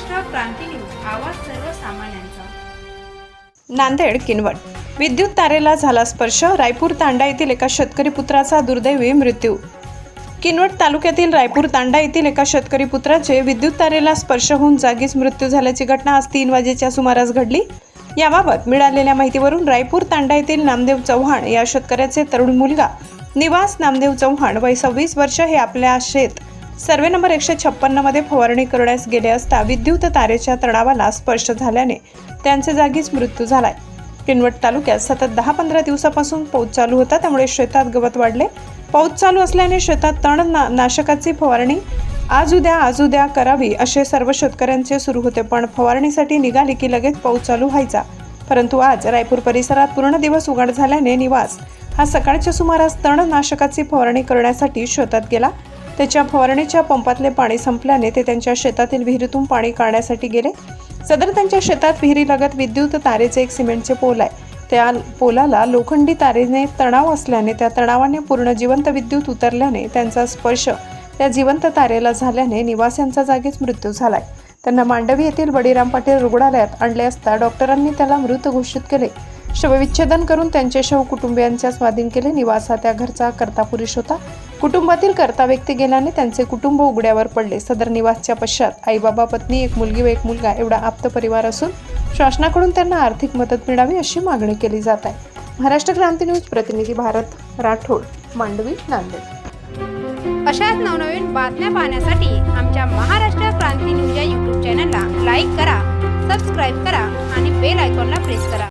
क्रांती news आवाज सर्वसामान्यांचा. नांदेड किनवट. विद्युत तारेला झाला स्पर्श रायपूर तांडा येथील एका शेतकरी पुत्राचा दुर्दैवी मृत्यू. किनवट तालुक्यातील रायपूर तांडा येथील एका शेतकरी पुत्राचे विद्युत तारेला स्पर्श होऊन जागीच मृत्यू झाल्याची घटना आज तीन वाजेच्या सुमारास घडली. याबाबत मिळालेल्या माहितीवरून रायपूर तांडा येथील नामदेव चव्हाण या शेतकऱ्याचे तरुण मुलगा निवास नामदेव चव्हाण वय सव्वीस वर्ष हे आपल्या शेत सर्वे नंबर एकशे छप्पन्नमध्ये फवारणी करण्यास गेले असता विद्युत तारेच्या तणावाला स्पर्श झाल्याने त्यांचे जागीच मृत्यू झालाय. किनवट तालुक्यात सतत दहा पंधरा दिवसापासून पाऊस चालू होता त्यामुळे शेतात गवत वाढले. पाऊस चालू असल्याने शेतात तण ना नाशकाची फवारणी आज उद्या आज उद्या करावी असे सर्व शेतकऱ्यांचे सुरू होते पण फवारणीसाठी निघाली की लगेच पाऊस चालू व्हायचा. परंतु आज रायपूर परिसरात पूर्ण दिवस उघड झाल्याने निवास. हा सकाळच्या सुमारास तणनाशकाची फवारणी करण्यासाठी शेतात गेला. त्याच्या फवारणीच्या पंपातले पाणी संपल्याने ते त्यांच्या शेतातील विहिरीतून पाणी काढण्यासाठी गेले. सदर त्यांच्या शेतात विहिरीलगत विद्युत तारेचे एक सिमेंटचे पोल आहे. त्या पोलाला लोखंडी तारेने तणाव असल्याने त्या तणावाने पूर्ण जिवंत विद्युत उतरल्याने त्यांचा स्पर्श त्या जिवंत तारेला झाल्याने निवास्यांचा जागीच मृत्यू झालाय. त्यांना मांडवी येथील बडीराम पाटील रुग्णालयात आणले असता डॉक्टरांनी त्याला मृत घोषित केले. शवविच्छेदन करून त्यांचे शव कुटुंबियांच्या स्वाधीन केले. निवास हा त्या घरचा कर्ता पुरुष होता. कुटुंबातील कर्ता व्यक्ती गेल्याने त्यांचे कुटुंब उघड्यावर पडले. सदर निवासच्या पश्चात आई बाबा पत्नी एक मुलगी व एक मुलगा एवढा आप्त परिवार असून शासनाकडून त्यांना आर्थिक मदत मिळावी अशी मागणी केली जात आहे. महाराष्ट्र क्रांती न्यूज प्रतिनिधी भारत राठोड मांडवी नांदेड. अशाच नवनवीन बातम्या पाहण्यासाठी आमच्या महाराष्ट्र क्रांती न्यूज या यूट्यूब चॅनलला लाईक करा सबस्क्राईब करा आणि बेल आयकॉनला प्रेस करा.